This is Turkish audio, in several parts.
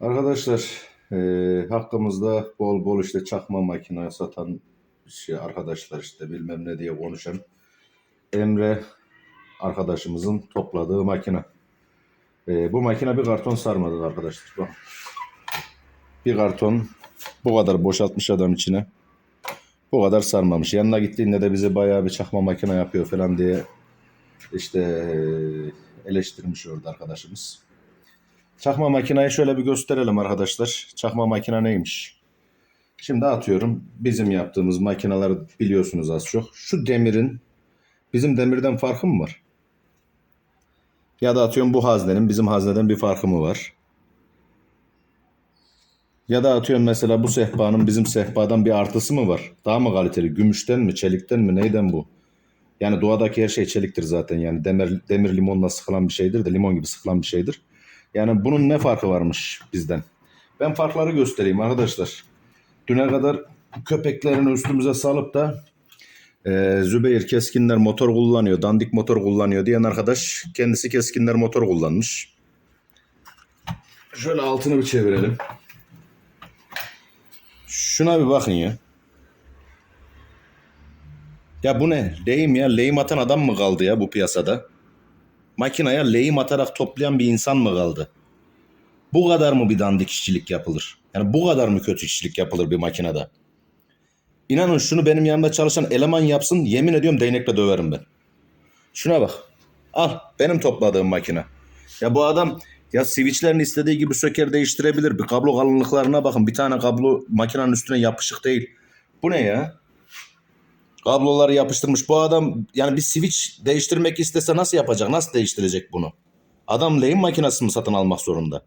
Arkadaşlar eee, hakkımızda bol bol işte çakma makine satan şey arkadaşlar işte bilmem ne diye konuşan Emre arkadaşımızın topladığı makine. Eee, bu makine bir karton sarmadı arkadaşlar. Bak. Bir karton bu kadar boşaltmış adam içine. Bu kadar sarmamış. Yanına gittiğinde de bize bayağı bir çakma makine yapıyor falan diye işte eee, eleştirmiş orada arkadaşımız. Çakma makinayı şöyle bir gösterelim arkadaşlar. Çakma makine neymiş? Şimdi atıyorum bizim yaptığımız makineler biliyorsunuz az çok. Şu demirin bizim demirden farkı mı var? Ya da atıyorum bu haznenin bizim hazneden bir farkı mı var? Ya da atıyorum mesela bu sehpanın bizim sehpadan bir artısı mı var? Daha mı kaliteli? Gümüşten mi, çelikten mi, neyden bu? Yani doğadaki her şey çeliktir zaten. Yani demir, demir limonla sıkılan bir şeydir de limon gibi sıkılan bir şeydir. Yani bunun ne farkı varmış bizden? Ben farkları göstereyim arkadaşlar. Düne kadar köpeklerini üstümüze salıp da e, Zübeyir keskinler motor kullanıyor, dandik motor kullanıyor diyen arkadaş kendisi keskinler motor kullanmış. Şöyle altını bir çevirelim. Şuna bir bakın ya. Ya bu ne? Lehim ya. Lehim atan adam mı kaldı ya bu piyasada? Makinaya lehim atarak toplayan bir insan mı kaldı? Bu kadar mı bir dandik işçilik yapılır? Yani bu kadar mı kötü işçilik yapılır bir makinede? İnanın şunu benim yanımda çalışan eleman yapsın yemin ediyorum değnekle döverim ben. Şuna bak. Al benim topladığım makine. Ya bu adam ya switchlerini istediği gibi söker değiştirebilir. Bir kablo kalınlıklarına bakın. Bir tane kablo makinenin üstüne yapışık değil. Bu ne ya? Kabloları yapıştırmış. Bu adam yani bir switch değiştirmek istese nasıl yapacak? Nasıl değiştirecek bunu? Adam lehim makinesi mi satın almak zorunda?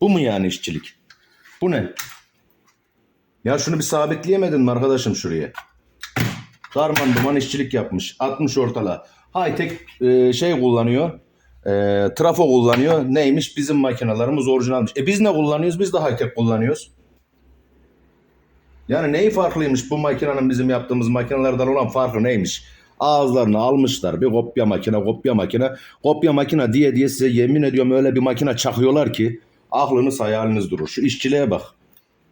Bu mu yani işçilik? Bu ne? Ya şunu bir sabitleyemedin mi arkadaşım şuraya? Darman duman işçilik yapmış. Atmış ortala. High tech e, şey kullanıyor. E, trafo kullanıyor. Neymiş? Bizim makinalarımız orijinalmiş. E biz ne kullanıyoruz? Biz de high tech kullanıyoruz. Yani neyi farklıymış bu makinenin bizim yaptığımız makinelerden olan farkı neymiş? Ağızlarını almışlar bir kopya makine kopya makine kopya makine diye diye size yemin ediyorum öyle bir makine çakıyorlar ki aklınız hayaliniz durur. Şu işçiliğe bak.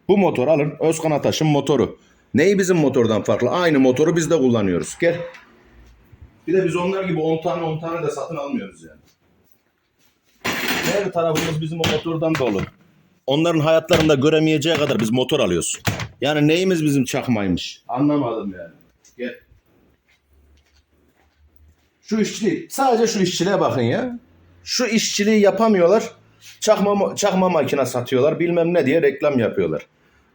Bu motor alın Özkan Ataş'ın motoru. Neyi bizim motordan farklı? Aynı motoru biz de kullanıyoruz. Gel. Bir de biz onlar gibi 10 tane 10 tane de satın almıyoruz yani. Her tarafımız bizim o motordan dolu. Onların hayatlarında göremeyeceği kadar biz motor alıyoruz. Yani neyimiz bizim çakmaymış? Anlamadım yani. Şu işçiliği, sadece şu işçiliğe bakın ya. Şu işçiliği yapamıyorlar. Çakma, çakma makine satıyorlar bilmem ne diye reklam yapıyorlar.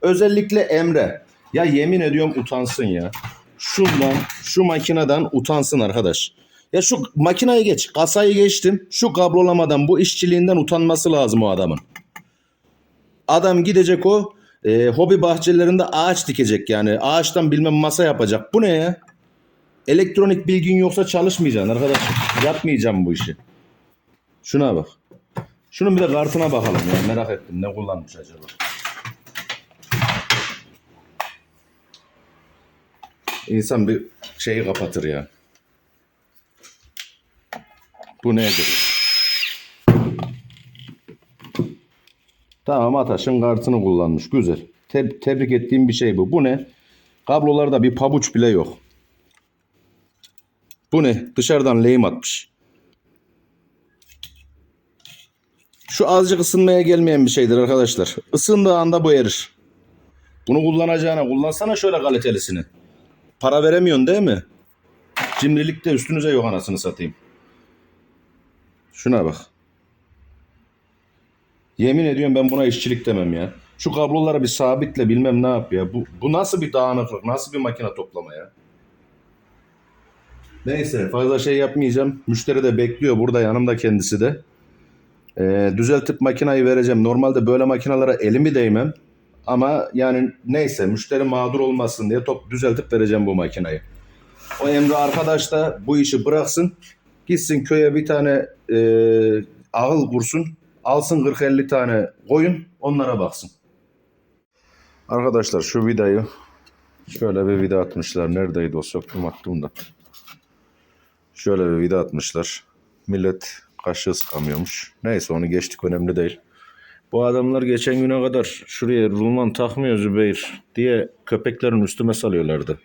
Özellikle Emre. Ya yemin ediyorum utansın ya. Şundan, şu makineden utansın arkadaş. Ya şu makinayı geç, kasayı geçtim. Şu kablolamadan, bu işçiliğinden utanması lazım o adamın. Adam gidecek o e, hobi bahçelerinde ağaç dikecek yani. Ağaçtan bilmem masa yapacak. Bu ne ya? Elektronik bilgin yoksa çalışmayacaksın arkadaşım. Yapmayacağım bu işi. Şuna bak. Şunun bir de kartına bakalım ya. Merak ettim ne kullanmış acaba. İnsan bir şeyi kapatır ya. Bu nedir? Tamam Ataş'ın kartını kullanmış. Güzel. Te- tebrik ettiğim bir şey bu. Bu ne? Kablolarda bir pabuç bile yok. Bu ne? Dışarıdan lehim atmış. Şu azıcık ısınmaya gelmeyen bir şeydir arkadaşlar. Isındığı anda bu erir. Bunu kullanacağına kullansana şöyle kalitelisini. Para veremiyorsun değil mi? Cimrilik de üstünüze yok anasını satayım. Şuna bak. Yemin ediyorum ben buna işçilik demem ya. Şu kabloları bir sabitle bilmem ne yap ya. Bu, bu nasıl bir dağınıklık, nasıl bir makine toplama ya. Neyse fazla şey yapmayacağım. Müşteri de bekliyor burada yanımda kendisi de. Ee, düzeltip makinayı vereceğim. Normalde böyle makinalara elimi değmem. Ama yani neyse müşteri mağdur olmasın diye top düzeltip vereceğim bu makinayı. O Emre arkadaş da bu işi bıraksın. Gitsin köye bir tane e, ahıl kursun. Alsın 40-50 tane koyun onlara baksın. Arkadaşlar şu vidayı şöyle bir vida atmışlar. Neredeydi o söktüm attım da. Şöyle bir vida atmışlar. Millet kaşığı sıkamıyormuş. Neyse onu geçtik önemli değil. Bu adamlar geçen güne kadar şuraya rulman takmıyor Zübeyir diye köpeklerin üstüme salıyorlardı.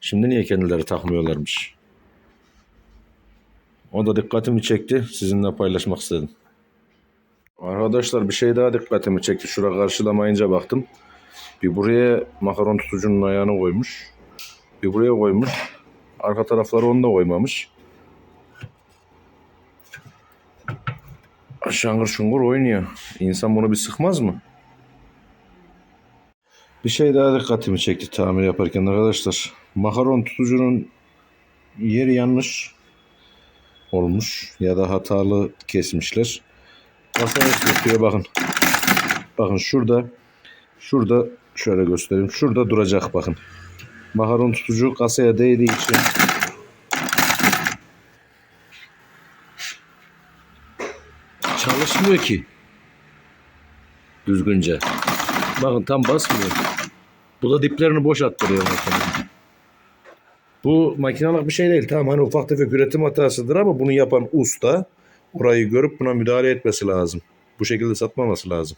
Şimdi niye kendileri takmıyorlarmış? O da dikkatimi çekti. Sizinle paylaşmak istedim. Arkadaşlar bir şey daha dikkatimi çekti. Şura karşılamayınca baktım. Bir buraya makaron tutucunun ayağını koymuş. Bir buraya koymuş. Arka tarafları onu da koymamış. Şangır şungur oynuyor. İnsan bunu bir sıkmaz mı? Bir şey daha dikkatimi çekti tamir yaparken arkadaşlar. Makaron tutucunun yeri yanlış olmuş ya da hatalı kesmişler. Kasaya tutuyor bakın. Bakın şurada şurada şöyle göstereyim. Şurada duracak bakın. Makaron tutucu kasaya değdiği için çalışmıyor ki. Düzgünce. Bakın tam basmıyor. Bu da diplerini boş attırıyor makinenin. Bu makinelik bir şey değil. Tamam hani ufak tefek üretim hatasıdır ama bunu yapan usta orayı görüp buna müdahale etmesi lazım. Bu şekilde satmaması lazım.